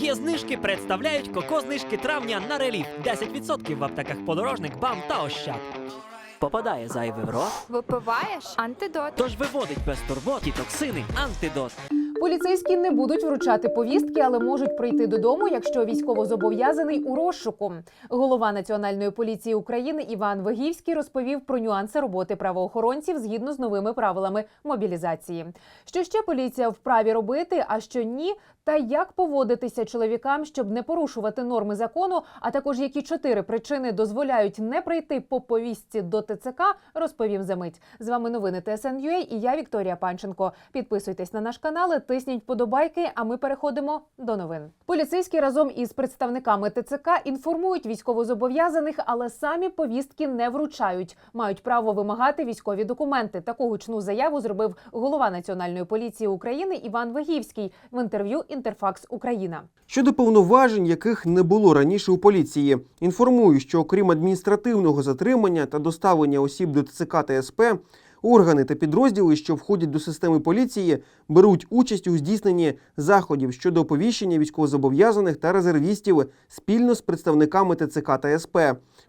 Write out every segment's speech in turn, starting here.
Є знижки представляють коко знижки травня на реліф. 10% в аптеках подорожник, бам та ощад. Попадає зайвий в рот, Випиваєш антидот. тож виводить без турбот і токсини антидот. Поліцейські не будуть вручати повістки, але можуть прийти додому, якщо військовозобов'язаний у розшуку. Голова Національної поліції України Іван Вигівський розповів про нюанси роботи правоохоронців згідно з новими правилами мобілізації. Що ще поліція вправі робити, а що ні, та як поводитися чоловікам, щоб не порушувати норми закону, а також які чотири причини дозволяють не прийти по повістці до ТЦК, розповім за мить. З вами новини ТСН.UA і я Вікторія Панченко. Підписуйтесь на наш канал, тисніть подобайки. А ми переходимо до новин. Поліцейські разом із представниками ТЦК інформують військовозобов'язаних, але самі повістки не вручають. Мають право вимагати військові документи. Таку гучну заяву зробив голова Національної поліції України Іван Вагівський в інтерв'ю Інтерфакс Україна. Щодо повноважень, яких не було раніше у поліції, інформую, що окрім адміністративного затримання та доставлення осіб до ТЦК та СП, органи та підрозділи, що входять до системи поліції, беруть участь у здійсненні заходів щодо оповіщення військовозобов'язаних та резервістів спільно з представниками ТЦК та СП.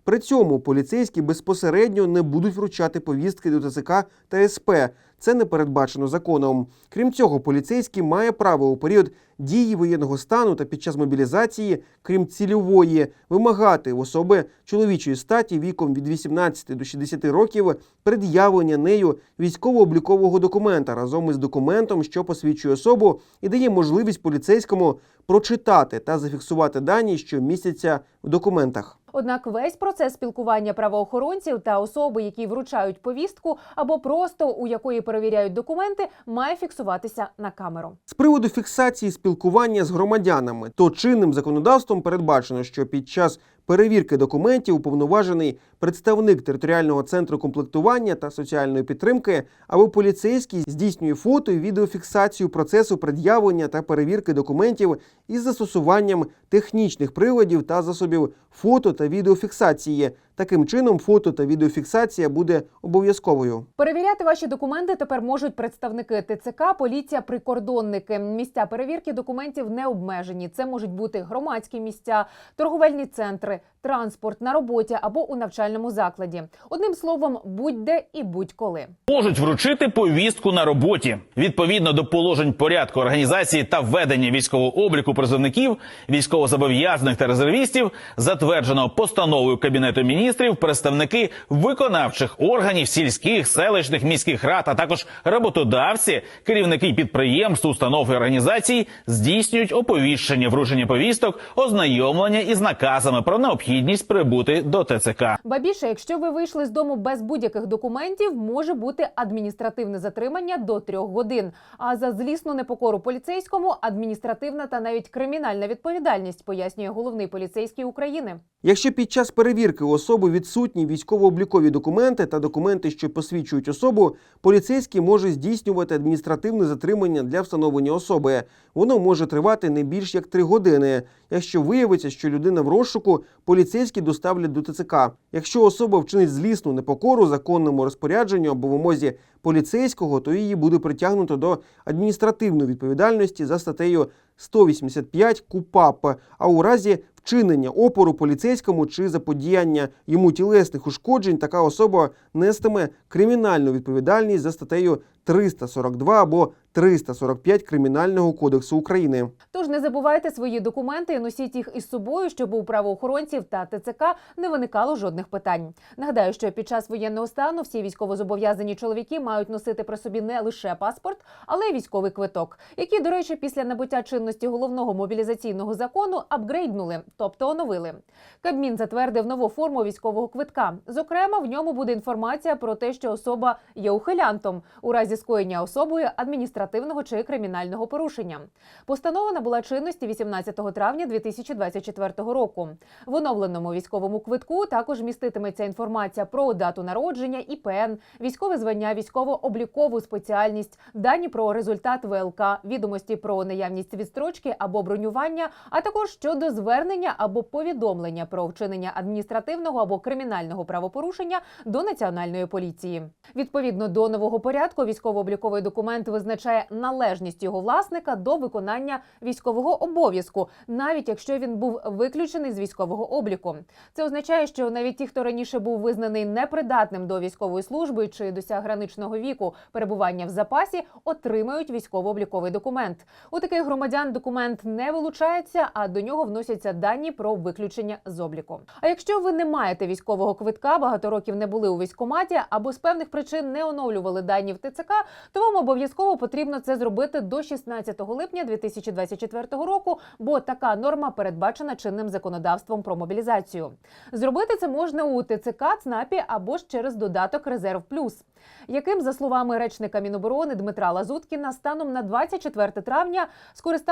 При цьому поліцейські безпосередньо не будуть вручати повістки до ТЦК та СП. Це не передбачено законом. Крім цього, поліцейський має право у період дії воєнного стану та під час мобілізації, крім цільової, вимагати в особи чоловічої статі віком від 18 до 60 років пред'явлення нею військово-облікового документа разом із документом, що посвідчує особу і дає можливість поліцейському прочитати та зафіксувати дані, що містяться в документах. Однак весь процес спілкування правоохоронців та особи, які вручають повістку, або просто у якої перевіряють документи, має фіксуватися на камеру. З приводу фіксації спілкування з громадянами, то чинним законодавством передбачено, що під час перевірки документів уповноважений представник територіального центру комплектування та соціальної підтримки або поліцейський здійснює фото і відеофіксацію процесу пред'явлення та перевірки документів із застосуванням технічних приладів та засобів фото та відеофіксації. Таким чином, фото та відеофіксація буде обов'язковою. Перевіряти ваші документи тепер можуть представники ТЦК, поліція, прикордонники. Місця перевірки документів не обмежені. Це можуть бути громадські місця, торговельні центри, транспорт на роботі або у навчальному закладі. Одним словом, будь-де і будь-коли. можуть вручити повістку на роботі відповідно до положень порядку організації та ведення військового обліку призовників, військовозобов'язаних та резервістів, затвердженого постановою кабінету міністрів, представники виконавчих органів сільських, селищних, міських рад, а також роботодавці, керівники підприємств, установ і організацій здійснюють оповіщення вручення повісток, ознайомлення із наказами про необхідність прибути до ТЦК. Ба більше, якщо ви вийшли з дому без будь-яких документів, може бути адміністративне затримання до трьох годин. А за злісну непокору поліцейському адміністративна та навіть кримінальна відповідальність, пояснює головний поліцейський України. Якщо під час перевірки у особи відсутні військово-облікові документи та документи, що посвідчують особу, поліцейський може здійснювати адміністративне затримання для встановлення особи. Воно може тривати не більш як три години. Якщо виявиться, що людина в розшуку, поліцейські доставлять до ТЦК. Якщо особа вчинить злісну непокору законному розпорядженню або вимозі поліцейського, то її буде притягнуто до адміністративної відповідальності за статтею 185 КУПАП, а у разі вчинення опору поліцейському чи заподіяння йому тілесних ушкоджень, така особа нестиме кримінальну відповідальність за статтею 342 або 345 Кримінального кодексу України. Тож не забувайте свої документи і носіть їх із собою, щоб у правоохоронців та ТЦК не виникало жодних питань. Нагадаю, що під час воєнного стану всі військовозобов'язані чоловіки мають носити при собі не лише паспорт, але й військовий квиток, який, до речі, після набуття чинності головного мобілізаційного закону апгрейднули, тобто оновили. Кабмін затвердив нову форму військового квитка. Зокрема, в ньому буде інформація про те, що особа є ухилянтом у разі скоєння особою адміністративного чи кримінального порушення. Постанова набула чинності 18 травня 2024 року. В оновленому військовому квитку також міститиметься інформація про дату народження, ІПН, військове звання, військово-облікову спеціальність, дані про результат ВЛК, відомості про наявність відстрочки або бронювання, а також щодо звернення або повідомлення про вчинення адміністративного або кримінального правопорушення до національної поліції. Відповідно до нового порядку, військово-обліковий документ визначає належність його власника до виконання військового обов'язку, навіть якщо він був виключений з військового обліку. Це означає, що навіть ті, хто раніше був визнаний непридатним до військової служби чи досяг граничного віку перебування в запасі, отримають військово-обліковий документ. У таких громадян документ не вилучається, а до нього вносяться дані про виключення з обліку. А якщо ви не маєте військового квитка, багато років не були у військкоматі або з певних причин не оновлювали дані в ТЦК, то вам обов'язково потрібно це зробити до 16 липня 2024 року, бо така норма передбачена чинним законодавством про мобілізацію. Зробити це можна у ТЦК, ЦНАПі або ж через додаток Резерв Плюс, яким, за словами речника Міноборони Дмитра Лазуткіна, станом на 24 травня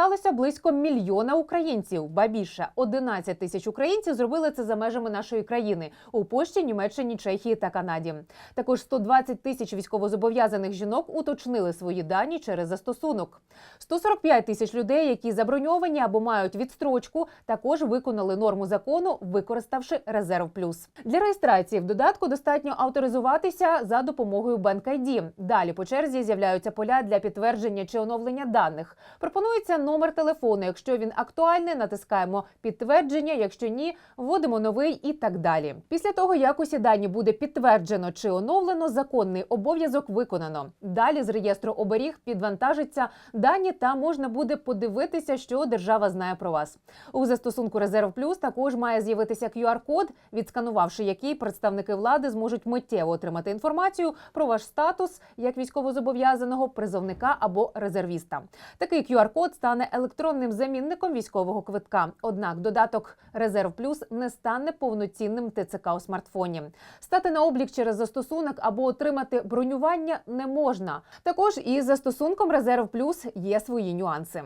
скористалося близько мільйона українців. Ба більше 11 тисяч українців зробили це за межами нашої країни у Польщі, Німеччині, Чехії та Канаді. Також 120 тисяч військовозобов'язаних жінок уточнили свої дані через застосунок. 145 тисяч людей, які заброньовані або мають відстрочку, також виконали норму закону, використавши резерв плюс. Для реєстрації в додатку достатньо авторизуватися за допомогою BankID. Далі по черзі з'являються поля для підтвердження чи оновлення даних. Пропонується номер телефону. Якщо він актуальний, натискаємо підтвердження. Якщо ні, вводимо новий і так далі. Після того, як усі дані буде підтверджено чи оновлено, законний обов'язок виконано. Далі з реєстру оберіг підвантажиться дані та можна буде подивитися, що держава знає про вас. У застосунку Резерв Плюс також має з'явитися QR-код, відсканувавши який представники влади зможуть миттєво отримати інформацію про ваш статус як військовозобов'язаного призовника або резервіста. Такий QR-код стане електронним замінником військового квитка. Однак додаток Резерв Плюс не стане повноцінним ТЦК у смартфоні. Стати на облік через застосунок або отримати бронювання не можна. Також із застосунком Резерв Плюс є свої нюанси.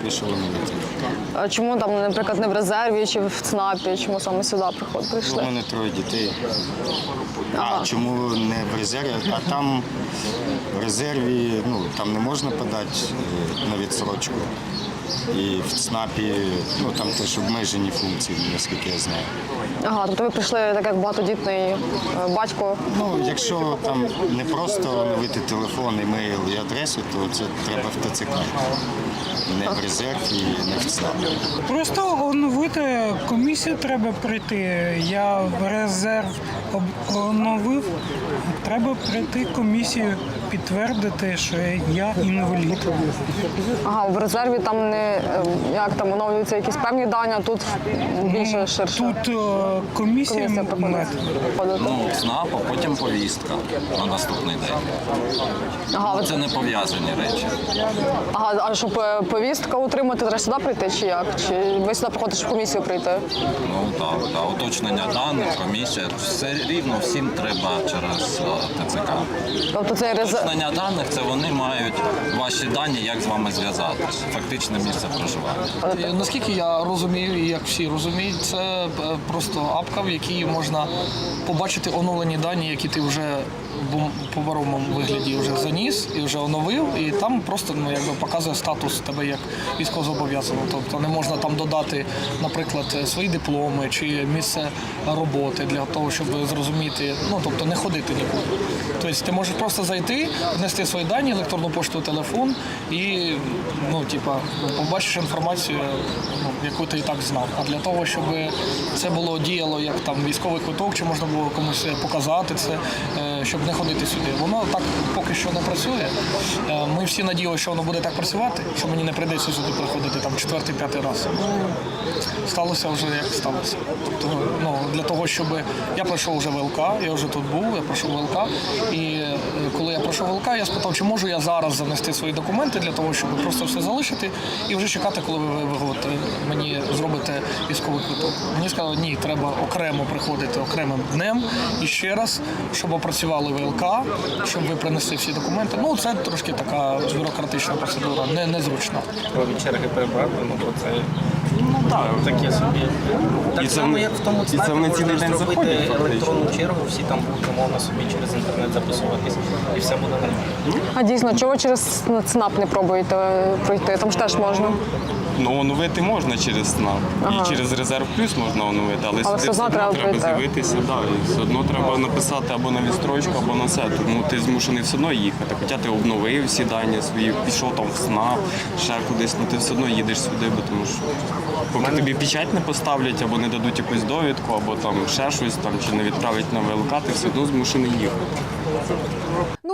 Прийшов оновити. А Чому там, наприклад, не в резерві чи в ЦНАПі, чому саме сюди приход У прийшли? мене троє дітей. А чому не в резерві? А там в резерві ну, там не можна подати е, на відсрочку. І в ЦНАПі ну, там теж обмежені функції, наскільки я знаю. Ага, тобто ви прийшли так як багатодітний е, батько. Ну, якщо там не просто оновити телефон, емейл і адресу, то це треба в ТЦК. Не в резерв і не в ЦНАП. Просто оновити комісію треба прийти. Я в резерв оновив. Треба прийти комісію, підтвердити, що я інвалід. Ага, в резерві там не е, як там оновлюються якісь певні дані, а тут більше ширше. Тут е, комісія Комісія проходить. Ну, ЦНАП, а потім повістка на наступний день. Ага, ви- Це не пов'язані речі. ага, а щоб е, повістка отримати, треба сюди прийти чи як? Чи ви сюди приходите, щоб в комісію прийти? Ну так, так, уточнення даних, комісія. Все рівно всім треба через е, ТЦК. Тобто це. Уточнення даних це вони мають ваші дані, як з вами зв'язатись. Фактичне місце проживання. Е, Наскільки я розумію, і як всі розуміють, це е, просто апка, в якій можна побачити оновлені дані, які ти вже в паперовому вигляді вже заніс і вже оновив, і там просто ну, якби показує статус тебе як військовозобов'язаного. Тобто не можна там додати, наприклад, свої дипломи чи місце роботи для того, щоб зрозуміти, ну тобто не ходити нікуди. Тобто ти можеш просто зайти, внести свої дані, електронну пошту, телефон і ну, типа, побачиш інформацію, ну, яку ти і так знав. А для того, щоб це було діяло як там військовий квиток, чи можна було комусь показати це, е, щоб не ходити сюди. Воно так поки що не працює. Е, Ми всі надіялися, що воно буде так працювати, що мені не прийдеться сюди приходити там четвертий, п'ятий раз. Ну, сталося вже як сталося. Тобто, ну, для того, щоб я пройшов вже ВЛК, я вже тут був, я пройшов ВЛК. І коли я пройшов ВЛК, я спитав, чи можу я зараз занести свої документи для того, щоб просто все залишити і вже чекати, коли ви, ви, от, мені зробите військовий квиток. Мені сказали, ні, треба окремо приходити окремим днем і ще раз, щоб опрацювали ВЛК, щоб ви принесли всі документи. Ну це трошки така бюрократична процедура, не, незручна. черги ну то це так, таке собі. Так само, як в тому цілій день зробити електронну чергу, всі там будуть умовно собі через інтернет записуватись і все буде нормально. А дійсно, чого через ЦНАП не пробуєте пройти? Там ж теж можна. Ну, оновити можна через СНАП. Ага. І через резерв плюс можна оновити, але, Але сюди все одно треба прийти. з'явитися, да, і все одно треба написати або на відстрочку, або на це. Тому ти змушений все одно їхати. Хоча ти обновив всі дані свої, пішов там в СНАП, ще кудись, ну ти все одно їдеш сюди, бо тому що поки тобі печать не поставлять, або не дадуть якусь довідку, або там ще щось там, чи не відправлять на ВЛК, ти все одно змушений їхати.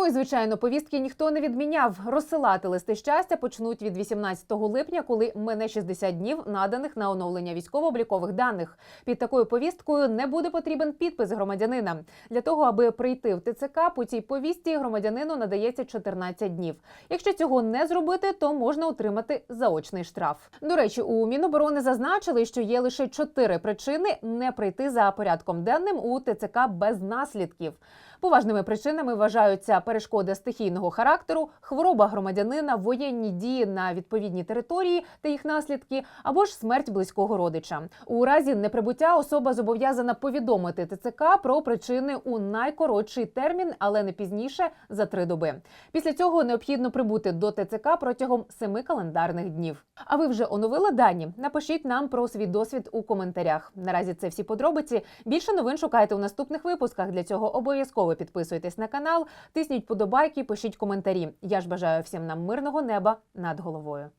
І звичайно, повістки ніхто не відміняв. Розсилати листи щастя почнуть від 18 липня, коли мине 60 днів наданих на оновлення військово-облікових даних. Під такою повісткою не буде потрібен підпис громадянина. Для того, аби прийти в ТЦК по цій повістці, громадянину надається 14 днів. Якщо цього не зробити, то можна отримати заочний штраф. До речі, у Міноборони зазначили, що є лише чотири причини не прийти за порядком денним у ТЦК без наслідків. Поважними причинами вважаються перешкоди стихійного характеру, хвороба громадянина, воєнні дії на відповідній території та їх наслідки, або ж смерть близького родича. У разі неприбуття особа зобов'язана повідомити ТЦК про причини у найкоротший термін, але не пізніше за три доби. Після цього необхідно прибути до ТЦК протягом семи календарних днів. А ви вже оновили дані? Напишіть нам про свій досвід у коментарях. Наразі це всі подробиці. Більше новин шукайте у наступних випусках. Для цього обов'язково підписуйтесь на канал, тисніть подобайки, пишіть коментарі. Я ж бажаю всім нам мирного неба над головою.